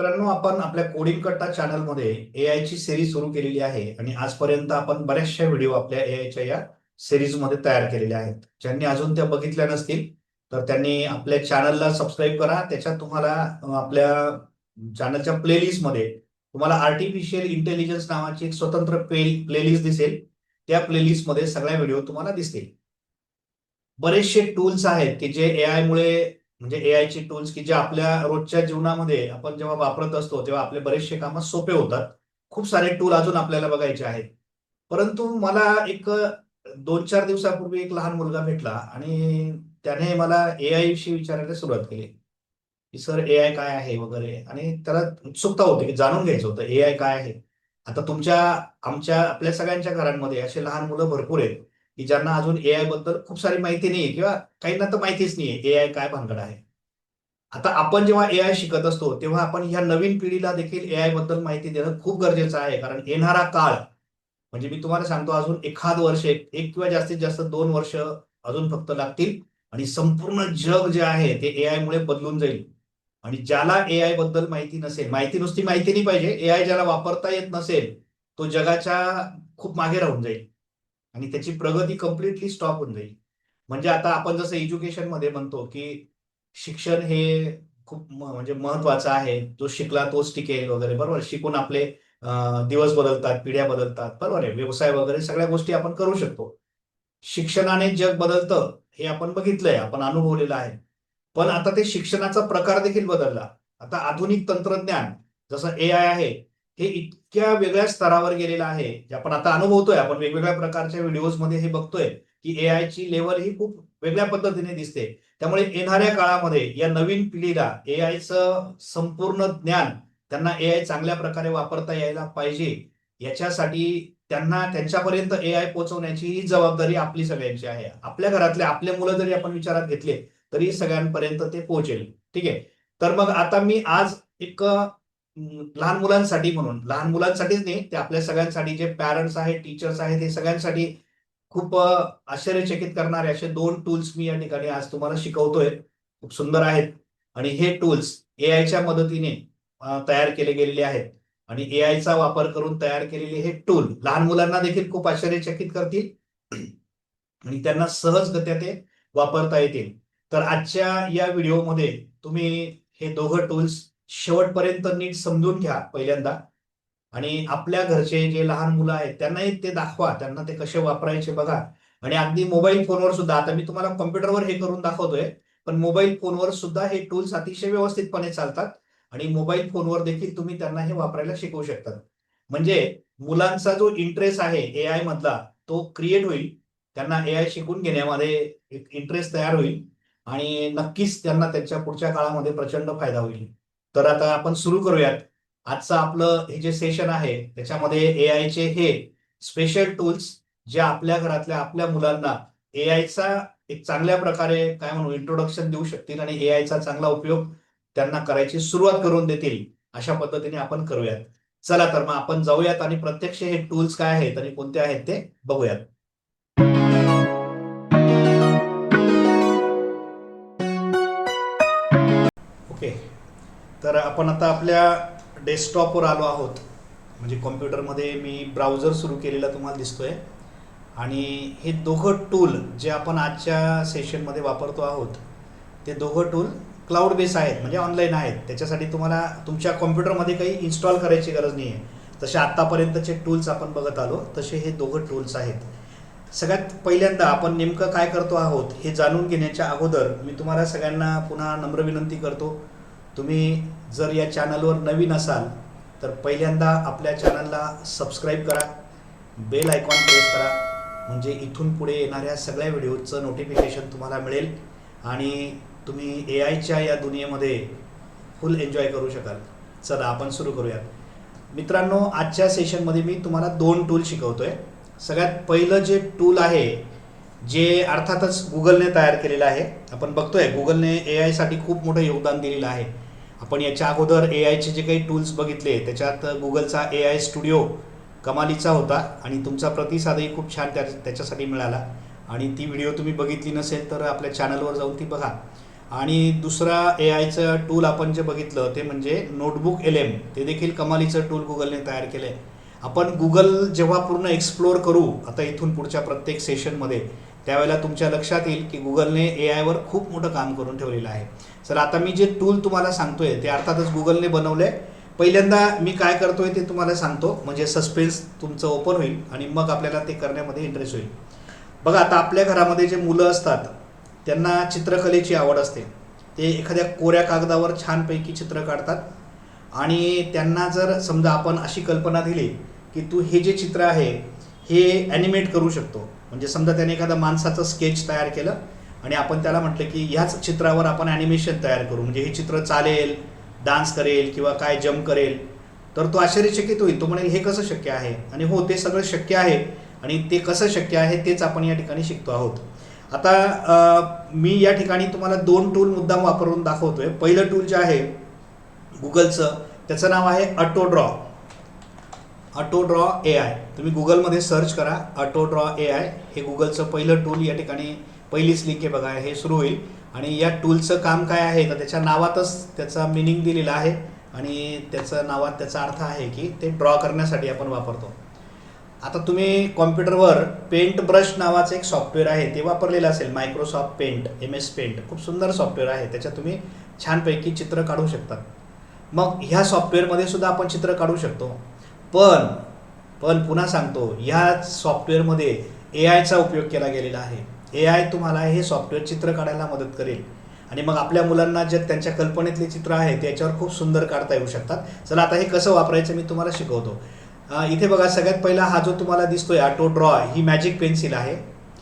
मित्रांनो आपण आपल्या कोडिंग कट्टा चॅनलमध्ये एआय ची सिरीज सुरू केलेली आहे आणि आजपर्यंत आपण बऱ्याचशा व्हिडिओ आपल्या एआयच्या या सिरीजमध्ये तयार केलेल्या आहेत. ज्यांनी अजून त्या बघितल्या नसतील तर त्यांनी आपल्या चॅनलला सबस्क्राईब करा. त्याच्यात तुम्हाला आपल्या चॅनलच्या प्लेलिस्टमध्ये तुम्हाला आर्टिफिशियल इंटेलिजन्स नावाची एक स्वतंत्र प्लेलिस्ट दिसेल. त्या प्लेलिस्टमध्ये सगळ्या व्हिडिओ तुम्हाला दिसतील. बरेचसे टूल्स आहेत की जे एआय मुळे म्हणजे एआय चे टूल्स की जे आपल्या रोजच्या जीवनामध्ये आपण जेव्हा वापरत असतो तेव्हा आपले बरेचसे कामं सोपे होतात. खूप सारे टूल अजून आपल्याला बघायचे आहेत. परंतु मला एक दोन चार दिवसापूर्वी एक लहान मुलगा भेटला आणि त्याने मला एआय विषयी विचारायला सुरुवात केली. की सर एआय काय आहे? वगैरे. आणि त्याला उत्सुकता होती की जाणून घ्यायचं होतं एआय काय आहे? आता तुमच्या आमच्या आपल्या सगळ्यांच्या घरांमध्ये असे लहान मुलं भरपूर आहेत. की ज्यांना अजून एआयबद्दल खूप सारी माहिती नाहीये किंवा काहींना तर माहितीच नाहीये एआय काय भानगड आहे? आता आपण जेव्हा एआय शिकत असतो तेव्हा आपण ह्या नवीन पिढीला देखील एआयबद्दल माहिती देणं खूप गरजेचं आहे. कारण येणारा काळ म्हणजे मी तुम्हाला सांगतो अजून एखाद वर्ष एक एक किंवा जास्तीत जास्त दोन वर्ष अजून फक्त लागतील आणि संपूर्ण जग जे आहे ते एआय मुळे बदलून जाईल. आणि ज्याला एआयबद्दल माहिती नसेल माहिती नुसती माहिती नाही पाहिजे एआय ज्याला वापरता येत नसेल तो जगाच्या खूप मागे राहून जाईल. आणि त्याची प्रगती कम्प्लिटली स्टॉप होऊन जाईल. म्हणजे आता आपण जसं एज्युकेशनमध्ये म्हणतो की शिक्षण हे खूप म्हणजे महत्वाचं आहे. जो शिकला तोच टिकेल वगैरे बरोबर? शिकून आपले दिवस बदलतात पिढ्या बदलतात बरोबर आहे? व्यवसाय वगैरे सगळ्या गोष्टी आपण करू शकतो. शिक्षणाने जग बदलतं हे आपण बघितलंय आपण अनुभवलेलं आहे. पण आता ते शिक्षणाचा प्रकार देखील बदलला. आता आधुनिक तंत्रज्ञान जसं ए आय आहे हे इतक्या वेगळ्या स्तरावर गेलेलं आहे जे आपण आता अनुभवतोय आपण वेगवेगळ्या प्रकारच्या व्हिडिओजमध्ये हे बघतोय की ए आय ची लेवल ही खूप वेगळ्या पद्धतीने दिसते. त्यामुळे येणाऱ्या काळामध्ये या नवीन पिढीला ए आयचं संपूर्ण ज्ञान त्यांना ए आय चांगल्या प्रकारे वापरता यायला पाहिजे याच्यासाठी त्यांना त्यांच्यापर्यंत ए आय पोहोचवण्याची ही जबाबदारी आपली सगळ्यांची आहे. आपल्या घरातले आपले मुलं जरी आपण विचारात घेतले तरी सगळ्यांपर्यंत ते पोहोचेल. ठीक आहे? तर मग आता मी आज एक लहान मुलांसाठी म्हणून. लहान मुलांसाठीच नाही ते आपल्या सगळ्यांसाठी जे पॅरेंट्स आहेत टीचर्स आहेत हे सगळ्यांसाठी खूप आश्चर्यचकित करणारे असे दोन टूल्स मी या ठिकाणी आज तुम्हाला शिकवतोय. खूप सुंदर आहेत. आणि हे टूल्स ए आयच्या मदतीने तयार केले गेलेले आहेत. आणि ए आयचा वापर करून तयार केलेले हे टूल लहान मुलांना देखील खूप आश्चर्यचकित करतील. आणि त्यांना सहजगत्या ते वापरता येतील. तर आजच्या या व्हिडिओमध्ये तुम्ही हे दोघं टूल्स शेवटपर्यंत नीट समजून घ्या पहिल्यांदा. आणि आपल्या घरचे जे लहान मुलं आहेत त्यांनाही ते दाखवा. त्यांना ते कसे वापरायचे बघा. आणि अगदी मोबाईल फोनवर सुद्धा आता मी तुम्हाला कॉम्प्युटरवर हे करून दाखवतोय पण मोबाईल फोनवर सुद्धा हे टूल्स अतिशय व्यवस्थितपणे चालतात. आणि मोबाईल फोनवर देखील तुम्ही त्यांना हे वापरायला शिकवू शकतात म्हणजे मुलांचा जो इंटरेस्ट आहे ए आय मधला तो क्रिएट होईल. त्यांना ए आय शिकून घेण्यामध्ये एक इंटरेस्ट तयार होईल. आणि नक्कीच त्यांना त्यांच्या पुढच्या काळामध्ये प्रचंड फायदा होईल. तर आता आपण सुरू करूयात. आजचं आपलं हे जे सेशन आहे त्याच्यामध्ये ए आयचे हे स्पेशल टूल्स जे आपल्या घरातल्या आपल्या मुलांना ए आयचा एक चांगल्या प्रकारे काय म्हणू इंट्रोडक्शन देऊ शकतील आणि ए आयचा चांगला उपयोग त्यांना करायची सुरुवात करून देतील अशा पद्धतीने आपण करूयात. चला तर मग आपण जाऊयात आणि प्रत्यक्ष हे टूल्स काय आहेत आणि कोणते आहेत ते बघूयात. तर आपण आता आपल्या डेस्कटॉपवर आलो आहोत. म्हणजे कॉम्प्युटरमध्ये मी ब्राउझर सुरू केलेला तुम्हाला दिसतोय. आणि हे दोघं टूल जे आपण आजच्या सेशनमध्ये वापरतो आहोत ते दोघं टूल क्लाउड बेस आहेत म्हणजे ऑनलाईन आहेत. त्याच्यासाठी तुम्हाला तुमच्या कॉम्प्युटरमध्ये काही इन्स्टॉल करायची गरज नाही आहे तसे आत्तापर्यंतचे टूल्स आपण बघत आलो तसे हे दोघं टूल्स आहेत. सगळ्यात पहिल्यांदा आपण नेमकं काय करतो आहोत हे जाणून घेण्याच्या अगोदर मी तुम्हाला सगळ्यांना पुन्हा नम्र विनंती करतो. तुम्ही जर या चॅनलवर नवीन असाल तर पहिल्यांदा आपल्या चॅनलला सबस्क्राईब करा बेल आयकॉन प्रेस करा म्हणजे इथून पुढे येणाऱ्या सगळ्या व्हिडिओचं नोटिफिकेशन तुम्हाला मिळेल आणि तुम्ही ए आयच्या या दुनियेमध्ये फुल एन्जॉय करू शकाल. चला आपण सुरू करूयात. मित्रांनो आजच्या सेशनमध्ये मी तुम्हाला दोन टूल शिकवतो आहे सगळ्यात पहिलं जे टूल आहे जे अर्थातच गुगलने तयार केलेलं आहे आपण बघतोय गुगलने ए आयसाठी खूप मोठं योगदान दिलेलं आहे. आपण याच्या अगोदर ए आयचे जे काही टूल्स बघितले त्याच्यात गुगलचा ए आय स्टुडिओ कमालीचा होता आणि तुमचा प्रतिसादही खूप छान त्या त्याच्यासाठी मिळाला. आणि ती व्हिडिओ तुम्ही बघितली नसेल तर आपल्या चॅनलवर जाऊन ती बघा. आणि दुसरा ए आयचं टूल आपण जे बघितलं ते म्हणजे नोटबुक एल एम ते देखील कमालीचं टूल गुगलने तयार केलं आहे आपण गुगल जेव्हा पूर्ण एक्सप्लोअर करू आता इथून पुढच्या प्रत्येक सेशनमध्ये त्यावेळेला तुमच्या लक्षात येईल की गुगलने ए आयवर खूप मोठं काम करून ठेवलेलं आहे. सर आता मी जे टूल तुम्हाला सांगतोय ते अर्थातच गुगलने बनवलं आहे पहिल्यांदा मी काय करतोय ते तुम्हाला सांगतो. म्हणजे सस्पेन्स तुमचं ओपन होईल आणि मग आपल्याला ते करण्यामध्ये इंटरेस्ट होईल. बघा आता आपल्या घरामध्ये जे मुलं असतात त्यांना चित्रकलेची आवड असते. ते एखाद्या कोऱ्या कागदावर छानपैकी चित्र काढतात. आणि त्यांना जर समजा आपण अशी कल्पना दिली की तू हे जे चित्र आहे हे ॲनिमेट करू शकतो. म्हणजे समजा त्याने एखादा माणसाचं स्केच तयार केलं आणि आपण त्याला म्हटलं की ह्याच चित्रावर आपण ॲनिमेशन तयार करू. म्हणजे हे चित्र चालेल डान्स करेल किंवा काय जम्प करेल तर तो आश्चर्यचकित होईल. तो म्हणेल हे कसं शक्य आहे? आणि हो ते सगळं शक्य आहे. आणि ते कसं शक्य आहे तेच आपण या ठिकाणी शिकतो आहोत. आता मी या ठिकाणी तुम्हाला दोन टूल मुद्दाम वापरून दाखवतोय. पहिलं टूल जे आहे गुगलचं त्याचं नाव आहे AutoDraw auto draw A I तुम्ही गुगलमध्ये सर्च करा ऑटो ड्रॉ ए आय हे गुगलचं पहिलं टूल या ठिकाणी पहिलीच लिंक आहे बघा हे सुरू होईल. आणि या टूलचं काम काय आहे तर त्याच्या नावातच त्याचा मिनिंग दिलेला आहे. आणि त्याचं नावात त्याचा अर्थ आहे की ते ड्रॉ करण्यासाठी आपण वापरतो. आता तुम्ही कॉम्प्युटरवर पेंट ब्रश नावाचं एक सॉफ्टवेअर आहे ते वापरलेलं असेल Microsoft paint M S paint. खूप सुंदर सॉफ्टवेअर आहे त्याच्यात तुम्ही छानपैकी चित्र काढू शकतात. मग ह्या सॉफ्टवेअरमध्ये सुद्धा आपण चित्र काढू शकतो. पण पण पुन्हा सांगतो ह्या सॉफ्टवेअरमध्ये ए आयचा उपयोग केला गेलेला आहे. ए आय तुम्हाला हे सॉफ्टवेअर चित्र काढायला मदत करेल. आणि मग आपल्या मुलांना जे त्यांच्या कल्पनेतले चित्र आहे त्याच्यावर खूप सुंदर काढता येऊ शकतात. चला आता हे कसं वापरायचं मी तुम्हाला शिकवतो. इथे बघा सगळ्यात पहिला हा जो तुम्हाला दिसतोय ऑटो ड्रॉ ही मॅजिक पेन्सिल आहे.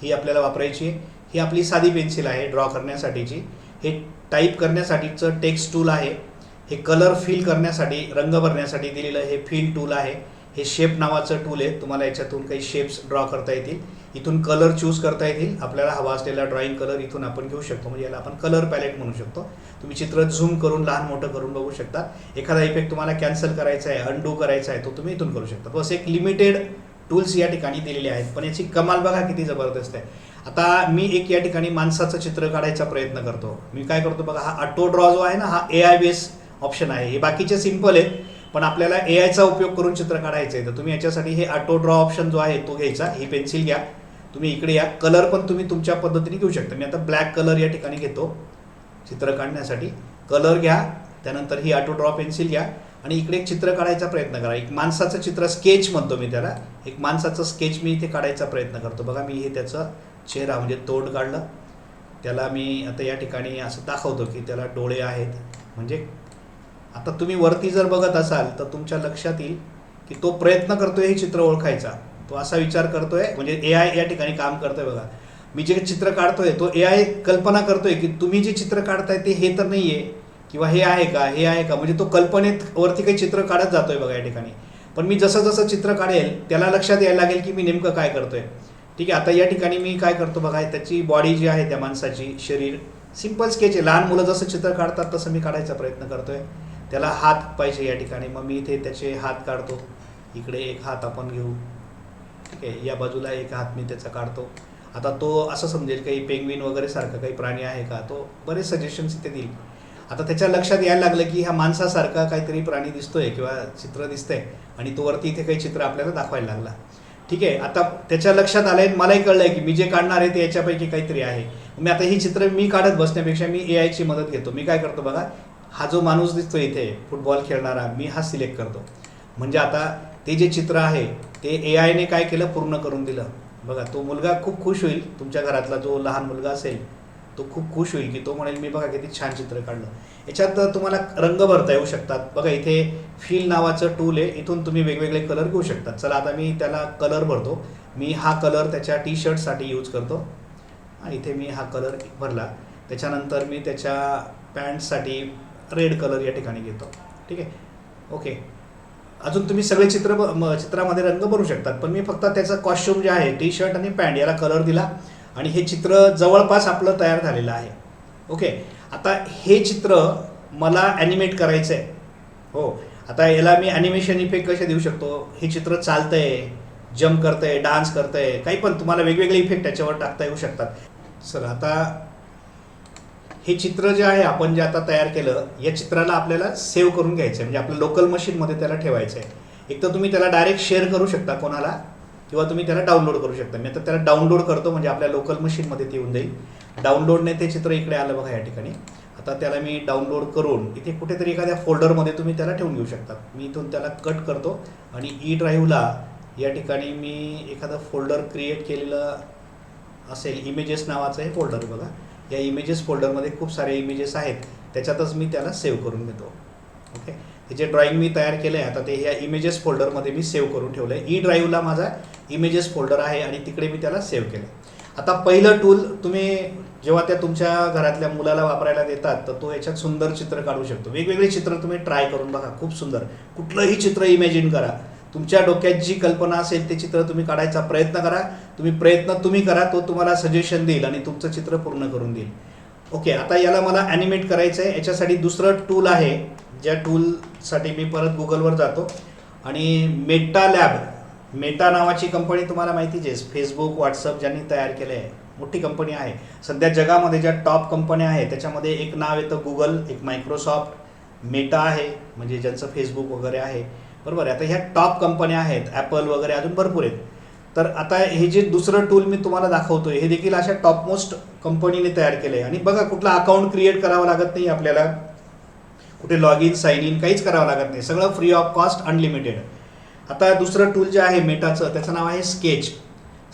ही आपल्याला वापरायची आहे. ही आपली साधी पेन्सिल आहे ड्रॉ करण्यासाठीची. हे टाईप करण्यासाठीचं टेक्स्ट टूल आहे. हे कलर फिल करण्यासाठी रंग भरण्यासाठी दिलेलं हे फिल टूल आहे. हे शेप नावाचं टूल आहे. तुम्हाला याच्यातून काही शेप्स ड्रॉ करता येतील. इथून कलर चूज करता येतील आपल्याला हवा असलेला ड्रॉइंग कलर इथून आपण घेऊ शकतो. म्हणजे याला आपण कलर पॅलेट म्हणू शकतो. तुम्ही चित्र झूम करून लहान मोठं करून बघू शकता. एखादा इफेक्ट तुम्हाला कॅन्सल करायचा आहे अनडू करायचा आहे तो तुम्ही इथून करू शकता. बस एक लिमिटेड टूल्स या ठिकाणी दिलेले आहेत. पण याची कमाल बघा किती जबरदस्त आहे. आता मी एक या ठिकाणी माणसाचं चित्र काढायचा प्रयत्न करतो. मी काय करतो बघा हा ऑटो ड्रॉ जो आहे ना हा ए आय बेस ऑप्शन आहे. हे बाकीचे सिंपल आहेत पण आपल्याला ए आयचा उपयोग करून चित्र काढायचं आहे. तर तुम्ही याच्यासाठी हे ऑटो ड्रॉ ऑप्शन जो आहे तो घ्यायचा. ही पेन्सिल घ्या. तुम्ही इकडे या. कलर पण तुम्ही तुमच्या पद्धतीने घेऊ शकता. मी आता ब्लॅक कलर या ठिकाणी घेतो. चित्र काढण्यासाठी. कलर घ्या त्यानंतर ही ऑटो ड्रॉ पेन्सिल घ्या आणि इकडे एक चित्र काढायचा प्रयत्न करा. एक माणसाचं चित्र स्केच म्हणतो मी त्याला. एक माणसाचं स्केच मी इथे काढायचा प्रयत्न करतो. बघा मी हे त्याचं चेहरा म्हणजे तोंड काढलं. त्याला मी आता या ठिकाणी असं दाखवतो की त्याला डोळे आहेत. म्हणजे आता तुम्ही वरती जर बघत असाल तर तुमच्या लक्षात येईल की तो प्रयत्न करतो हे चित्र ओळखायचा. तो असा विचार करतोय म्हणजे ए आय या ठिकाणी काम करतोय बघा. मी जे चित्र काढतोय तो ए आय कल्पना करतोय की तुम्ही जे चित्र काढताय ते हे तर नाही आहे किंवा हे आहे का हे आहे का म्हणजे तो कल्पनेत वरती काही चित्र काढत जातोय बघा या ठिकाणी. पण मी जसं जसं चित्र काढेल त्याला लक्षात यायला लागेल की मी नेमकं काय करतोय. ठीक आहे आता या ठिकाणी मी काय करतो बघा त्याची बॉडी जी आहे त्या माणसाची शरीर सिंपल स्केच आहे. लहान मुलं जसं चित्र काढतात तसं मी काढायचा प्रयत्न करतोय. त्याला हात पाहिजे या ठिकाणी. मग मी इथे त्याचे हात काढतो. इकडे एक हात आपण घेऊ. ठीक आहे या बाजूला एक हात मी त्याचा काढतो. आता तो असं समजेल काही पेंग्विन वगैरे सारखा काही प्राणी आहे का? तो बरेच सजेशन्स इथे देईल. आता त्याच्या लक्षात यायला लागलं की ह्या माणसासारखा काहीतरी प्राणी दिसतोय किंवा चित्र दिसतंय आणि तो वरती इथे काही चित्र आपल्याला दाखवायला लागला. ठीक आहे आता त्याच्या लक्षात आलंय मलाही कळलंय की मी जे काढणार आहे ते याच्यापैकी काहीतरी आहे. मी आता ही चित्र मी काढत बसण्यापेक्षा मी ए आयची मदत घेतो. मी काय करतो बघा हा जो माणूस दिसतो इथे फुटबॉल खेळणारा मी हा सिलेक्ट करतो. म्हणजे आता ते जे चित्र आहे ते ए आयने काय केलं? पूर्ण करून दिलं. बघा तो मुलगा खूप खुश होईल. तुमच्या घरातला जो लहान मुलगा असेल तो खूप खुश होईल की तो म्हणेल मी बघा किती छान चित्र काढलं. याच्यात तुम्हाला रंग भरता येऊ शकतात. बघा इथे फील नावाचं टूल आहे. इथून तुम्ही वेगवेगळे कलर घेऊ शकतात चला आता मी त्याला कलर भरतो. मी हा कलर त्याच्या टी शर्टसाठी यूज करतो. इथे मी हा कलर भरला. त्याच्यानंतर मी त्याच्या पॅन्टसाठी रेड कलर या ठिकाणी घेतो. ठीक आहे? ओके अजून तुम्ही सगळे चित्र ब- म- चित्रामध्ये रंग भरू शकतात पण मी फक्त त्याचं कॉस्ट्युम जे आहे टी शर्ट आणि पॅन्ट याला कलर दिला आणि हे चित्र जवळपास आपलं तयार झालेलं आहे. ओके आता हे चित्र मला ॲनिमेट करायचं आहे हो? आता याला मी ॲनिमेशन इफेक्ट कसे देऊ शकतो? हे चित्र चालतंय जम्प करतंय डान्स करतंय काही पण तुम्हाला वेगवेगळे इफेक्ट त्याच्यावर टाकता येऊ शकतात. सर आता हे चित्र जे आहे आपण जे आता तयार केलं या चित्राला आपल्याला सेव्ह करून घ्यायचं आहे म्हणजे आपल्या लोकल मशीनमध्ये त्याला ठेवायचं आहे एक तर तुम्ही त्याला डायरेक्ट शेअर करू शकता कोणाला किंवा तुम्ही त्याला डाउनलोड करू शकता. मी आता त्याला डाउनलोड करतो म्हणजे आपल्या लोकल मशीनमध्ये ते येऊन जाईल. डाउनलोडने ते चित्र इकडे आलं बघा या ठिकाणी. आता त्याला मी डाउनलोड करून इथे कुठेतरी एखाद्या फोल्डरमध्ये तुम्ही त्याला ठेवून घेऊ शकता. मी इथून त्याला कट करतो आणि ई ड्राईव्हला या ठिकाणी मी एखादं फोल्डर क्रिएट केलेलं असेल इमेजेस नावाचं हे फोल्डर बघा. या इमेजेस फोल्डरमध्ये खूप सारे इमेजेस आहेत. त्याच्यातच मी त्याला सेव्ह करून घेतो ओके हे जे ड्रॉइंग मी तयार केलं आहे आता ते ह्या इमेजेस फोल्डरमध्ये मी सेव्ह करून ठेवलं आहे ई ड्राईव्हला माझा इमेजेस फोल्डर आहे आणि तिकडे मी त्याला सेव्ह केलं आता पहिलं टूल तुम्ही जेव्हा त्या तुमच्या घरातल्या मुलाला वापरायला देतात तर तो याच्यात सुंदर चित्र काढू शकतो. वेगवेगळे चित्र तुम्ही ट्राय करून बघा खूप सुंदर. कुठलंही चित्र इमॅजिन करा. तुमच्या डोक्यात जी कल्पना असेल ते चित्र तुम्ही काढायचा प्रयत्न करा. तुम्ही प्रयत्न तुम्ही करा तो तुम्हाला सजेशन देईल आणि तुमचं चित्र पूर्ण करून देईल. ओके आता याला मला ॲनिमेट करायचं आहे याच्यासाठी दुसरं टूल आहे. ज्या टूलसाठी मी परत गुगलवर जातो. आणि मेटा लॅब मेटा नावाची कंपनी तुम्हाला माहितीच आहे. फेसबुक व्हॉट्सअप ज्यांनी तयार केलं आहे मोठी कंपनी आहे. सध्या जगामध्ये ज्या टॉप कंपन्या आहेत त्याच्यामध्ये एक नाव येतं गुगल एक मायक्रोसॉफ्ट मेटा आहे म्हणजे ज्यांचं फेसबुक वगैरे आहे. बरोबर आहे. आता ह्या टॉप कंपन्या आहेत. ॲपल वगैरे अजून भरपूर आहेत. तर आता हे जे दुसरं टूल मी तुम्हाला दाखवतोय हे देखील अशा टॉपमोस्ट कंपनीने तयार केलं आहे आणि बघा कुठला अकाउंट क्रिएट करावं लागत नाही आपल्याला. कुठे लॉग इन साईन इन काहीच करावं लागत नाही. सगळं फ्री ऑफ कॉस्ट अनलिमिटेड आता दुसरं टूल जे आहे मेटाचं त्याचं नाव आहे sketch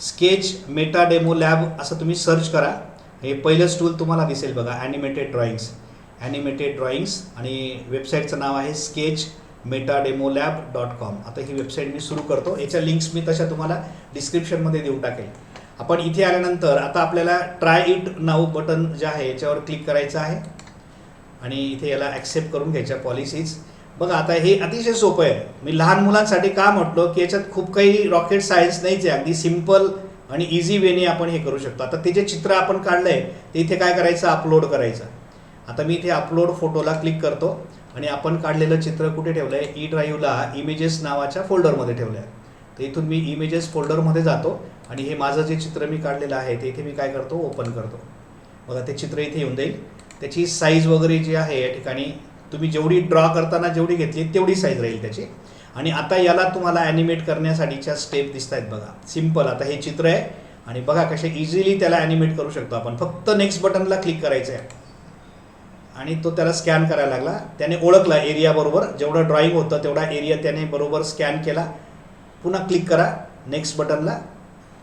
sketch Meta demo lab असं तुम्ही सर्च करा. हे पहिलंच टूल तुम्हाला दिसेल बघा ॲनिमेटेड ड्रॉइंग्स ॲनिमेटेड ड्रॉइंग्स आणि वेबसाईटचं नाव आहे sketch Meta demo lab dot com आता ही वेबसाईट मी सुरू करतो. याच्या लिंक्स मी तशा तुम्हाला डिस्क्रिप्शनमध्ये देऊन टाकेल. आपण इथे आल्यानंतर आता आपल्याला ट्राय इट नाऊ बटन जे आहे याच्यावर क्लिक करायचं आहे. आणि इथे याला ॲक्सेप्ट करून घ्यायच्या पॉलिसीज बघा आता हे अतिशय सोपं आहे. मी लहान मुलांसाठी का म्हटलो? की याच्यात खूप काही रॉकेट सायन्स नाहीच आहे. अगदी सिंपल आणि इझी वेने आपण हे करू शकतो. आता ते जे चित्र आपण काढलं आहे ते इथे काय करायचं? अपलोड करायचं. आता मी इथे अपलोड फोटोला क्लिक करतो. आणि आपण काढलेलं चित्र कुठे ठेवलं आहे ई ड्राईव्हला इमेजेस नावाच्या फोल्डरमध्ये ठेवलं आहे तर इथून मी इमेजेस फोल्डरमध्ये जातो आणि हे माझं जे चित्र मी काढलेलं आहे ते इथे मी काय करतो? ओपन करतो. बघा ते चित्र इथे येऊन जाईल. त्याची साईज वगैरे जी आहे या ठिकाणी तुम्ही जेवढी ड्रॉ करताना जेवढी घेतली तेवढी साईज राहील त्याची. आणि आता याला तुम्हाला ॲनिमेट करण्यासाठीच्या स्टेप दिसत आहेत बघा. सिंपल आता हे चित्र आहे. आणि बघा कसे इझिली त्याला ॲनिमेट करू शकतो आपण. फक्त नेक्स्ट बटनला क्लिक करायचं आहे आणि तो त्याला स्कॅन करायला लागला. त्याने ओळखला एरिया बरोबर. जेवढं ड्रॉईंग होतं तेवढा एरिया त्याने बरोबर स्कॅन केला. पुन्हा क्लिक करा. नेक्स्ट बटनला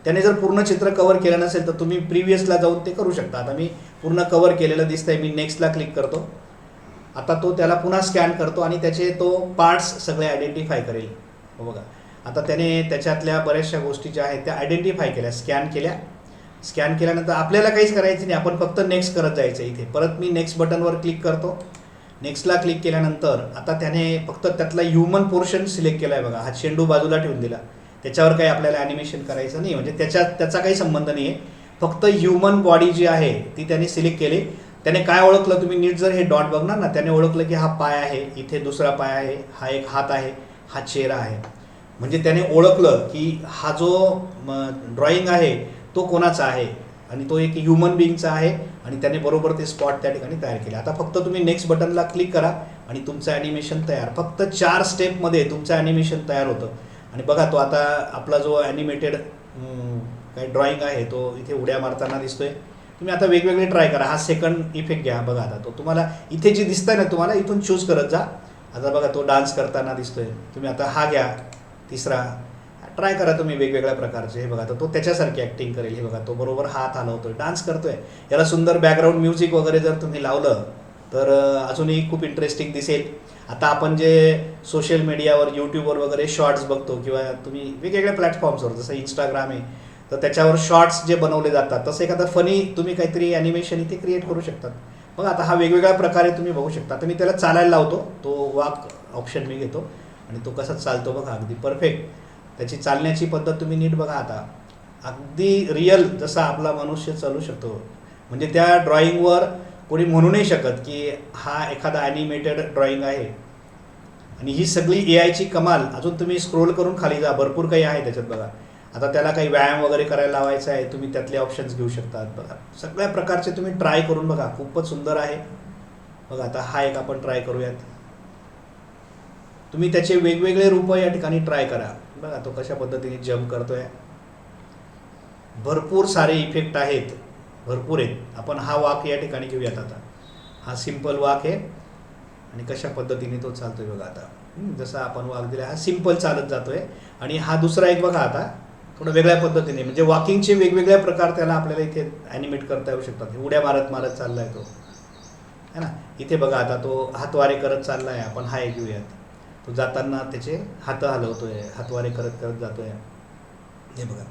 त्याने जर पूर्ण चित्र कवर केलं नसेल तर तुम्ही प्रिव्हियसला जाऊन ते करू शकता. आता मी पूर्ण कवर केलेलं दिसतंय. मी नेक्स्टला क्लिक करतो. आता तो त्याला पुन्हा स्कॅन करतो आणि त्याचे तो पार्ट्स सगळे आयडेंटिफाय करेल. हो बघा. आता त्याने त्याच्यातल्या बऱ्याचशा गोष्टी ज्या आहेत त्या आयडेंटिफाय केल्या स्कॅन केल्या. स्कॅन केल्यानंतर आपल्याला काहीच करायचं नाही. आपण फक्त नेक्स्ट करत जायचं इथे. परत मी नेक्स्ट बटनवर क्लिक करतो. नेक्स्टला क्लिक केल्यानंतर आता त्याने फक्त त्यातला ह्युमन पोर्शन सिलेक्ट केला आहे बघा. हा चेंडू बाजूला ठेवून दिला. त्याच्यावर काही आपल्याला ॲनिमेशन करायचं नाही. म्हणजे त्याच्या त्याचा काही संबंध नाही आहे फक्त ह्युमन बॉडी जी आहे ती त्याने सिलेक्ट केली. त्याने काय ओळखलं तुम्ही नीट जर हे डॉट बघणार ना त्याने ओळखलं की हा पाय आहे इथे दुसरा पाय आहे हा एक हात आहे हा चेहरा आहे. म्हणजे त्याने ओळखलं की हा जो ड्रॉइंग आहे तो कोणाचा आहे? आणि तो एक ह्युमन बिईंगचा आहे आणि त्याने बरोबर ते स्पॉट त्या ठिकाणी तयार केले. आता फक्त तुम्ही नेक्स्ट बटनला क्लिक करा आणि तुमचं ॲनिमेशन तयार. फक्त चार स्टेपमध्ये तुमचं ॲनिमेशन तयार होतं. आणि बघा तो आता आपला जो ॲनिमेटेड काही ड्रॉइंग आहे तो इथे उड्या मारताना दिसतोय. तुम्ही आता वेगवेगळे ट्राय करा. हा सेकंड इफेक्ट घ्या. बघा आता तो तुम्हाला इथे जी दिसतंय ना तुम्हाला इथून चूज करत जा. आता बघा तो डान्स करताना दिसतोय. तुम्ही आता हा घ्या. तिसरा. ट्राय करा तुम्ही वेगवेगळ्या प्रकारचे. हे बघा तर तो त्याच्यासारखी ॲक्टिंग करेल. हे बघा तो बरोबर हात हलवतोय डान्स करतोय. याला सुंदर बॅकग्राऊंड म्युझिक वगैरे जर तुम्ही लावलं तर अजूनही खूप इंटरेस्टिंग दिसेल. आता आपण जे सोशल मीडियावर यूट्यूबवर वगैरे शॉर्ट्स बघतो किंवा तुम्ही वेगवेगळ्या प्लॅटफॉर्म्सवर जसं इंस्टाग्राम आहे तर त्याच्यावर शॉर्ट्स जे बनवले जातात तसं एखादा फनी तुम्ही काहीतरी ॲनिमेशन इथे क्रिएट करू शकतात. बघा आता हा वेगवेगळ्या प्रकारे तुम्ही बघू शकता. तर मी त्याला चालायला लावतो. तो वाक ऑप्शन मी घेतो. आणि तो कसा चालतो बघा अगदी परफेक्ट त्याची चालण्याची पद्धत तुम्ही नीट बघा आता. अगदी रिअल जसा आपला मनुष्य चालू शकतो. म्हणजे त्या ड्रॉइंगवर कोणी म्हणू नाही शकत की हा एखादा ॲनिमेटेड ड्रॉइंग आहे. आणि ही सगळी ए आयची कमाल अजून तुम्ही स्क्रोल करून खाली जा. भरपूर काही आहे त्याच्यात बघा. आता त्याला काही व्यायाम वगैरे करायला लावायचा आहे तुम्ही त्यातले ऑप्शन्स घेऊ शकतात बघा. सगळ्या प्रकारचे तुम्ही ट्राय करून बघा. खूपच सुंदर आहे. बघा आता हा एक आपण ट्राय करूयात. तुम्ही त्याचे वेगवेगळे रूप या ठिकाणी ट्राय करा. बघा तो कशा पद्धतीने जम्प करतोय. भरपूर सारे इफेक्ट आहेत. भरपूर आहेत. आपण हा वाक या ठिकाणी घेऊयात आता. हा सिंपल वाक आहे. आणि कशा पद्धतीने तो चालतोय बघा आता. जसा आपण वाक दिला हा सिंपल चालत जातोय. आणि हा दुसरा एक बघा आता थोडं वेगळ्या पद्धतीने. म्हणजे वॉकिंगचे वेगवेगळ्या प्रकार त्याला आपल्याला इथे ॲनिमेट करता येऊ शकतात. उड्या मारत मारत चाललाय तो. है ना? इथे बघा आता तो हातवारे करत चाललाय. आपण हा एक घेऊयात. तो जाताना त्याचे हात हलवतोय हातवारे करत करत जातोय. हे बघा.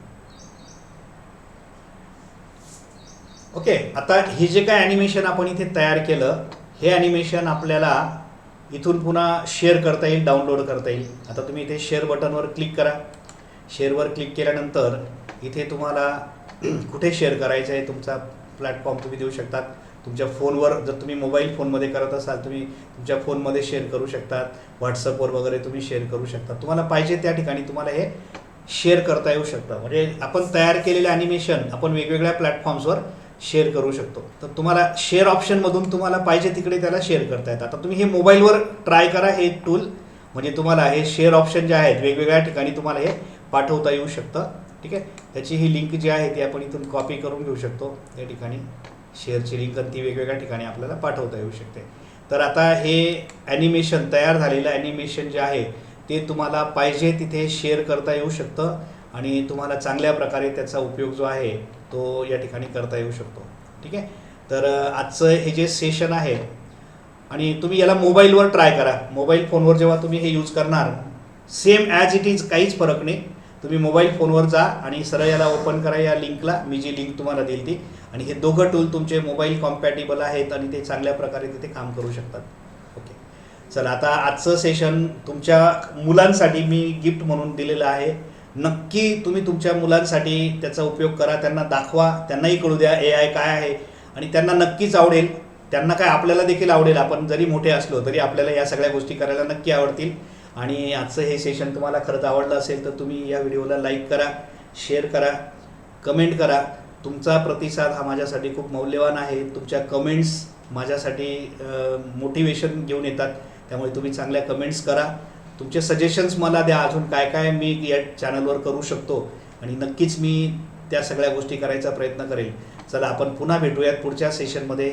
ओके आता हे जे काय ॲनिमेशन आपण इथे तयार केलं हे ॲनिमेशन आपल्याला इथून पुन्हा शेअर करता येईल डाउनलोड करता येईल. आता तुम्ही इथे शेअर बटनवर क्लिक करा. शेअरवर क्लिक केल्यानंतर इथे तुम्हाला कुठे शेअर करायचं आहे तुमचा प्लॅटफॉर्म तुम्ही देऊ शकतात. तुमच्या फोनवर जर तुम्ही मोबाईल फोनमध्ये करत असाल तुम्ही तुमच्या फोनमध्ये शेअर करू शकतात. व्हॉट्सअपवर वगैरे तुम्ही शेअर करू शकता. तुम्हाला पाहिजे त्या ठिकाणी तुम्हाला हे शेअर करता येऊ शकतं. म्हणजे आपण तयार केलेले ॲनिमेशन आपण वेगवेगळ्या प्लॅटफॉर्म्सवर शेअर करू शकतो. तर तुम्हाला शेअर ऑप्शनमधून तुम्हाला पाहिजे तिकडे त्याला शेअर करता येतं. आता तुम्ही हे मोबाईलवर ट्राय करा हे टूल म्हणजे तुम्हाला हे शेअर ऑप्शन जे आहेत वेगवेगळ्या ठिकाणी तुम्हाला हे पाठवता येऊ शकतं. ठीक आहे? त्याची ही लिंक जी आहे ती आपण इथून कॉपी करून घेऊ शकतो. या ठिकाणी शेअरची लिंक ती वेगवेगळ्या ठिकाणी आपल्याला पाठवता येऊ शकते. तर आता हे ॲनिमेशन तयार झालेलं ॲनिमेशन जे आहे ते तुम्हाला पाहिजे तिथे शेअर करता येऊ शकतं आणि तुम्हाला चांगल्या प्रकारे त्याचा उपयोग जो आहे तो या ठिकाणी करता येऊ शकतो. ठीक आहे? तर आजचं हे जे सेशन आहे आणि तुम्ही याला मोबाईलवर ट्राय करा. मोबाईल फोनवर जेव्हा तुम्ही हे यूज करणार सेम ॲज इट इज काहीच फरक नाही. तुम्ही मोबाईल फोनवर जा आणि सरळ याला ओपन करा या लिंकला मी जी लिंक तुम्हाला देईल ती आणि हे दोघं टूल तुमचे मोबाईल कॉम्पॅटेबल आहेत आणि ते चांगल्या प्रकारे तिथे काम करू शकतात. ओके चला आता आजचं सेशन तुमच्या मुलांसाठी मी गिफ्ट म्हणून दिलेलं आहे. नक्की तुम्ही तुमच्या मुलांसाठी त्याचा उपयोग करा त्यांना दाखवा त्यांनाही कळू द्या ए आय काय आहे. आणि त्यांना नक्कीच आवडेल. त्यांना काय आपल्याला देखील आवडेल आपण जरी मोठे असलो तरी आपल्याला या सगळ्या गोष्टी करायला नक्की आवडतील. आणि आजचं हे सेशन तुम्हाला खरंच आवडलं असेल तर तुम्ही या व्हिडिओला लाईक करा शेअर करा कमेंट करा. तुमचा प्रतिसाद हा माझ्यासाठी खूप मौल्यवान आहे. तुमच्या कमेंट्स माझ्यासाठी मोटिवेशन घेऊन येतात. त्यामुळे तुम्ही चांगल्या कमेंट्स करा. तुमचे सजेशन्स मला द्या. अजून काय काय मी या चॅनलवर करू शकतो. आणि नक्कीच मी त्या सगळ्या गोष्टी करायचा प्रयत्न करेल. चला आपण पुन्हा भेटूयात पुढच्या सेशनमध्ये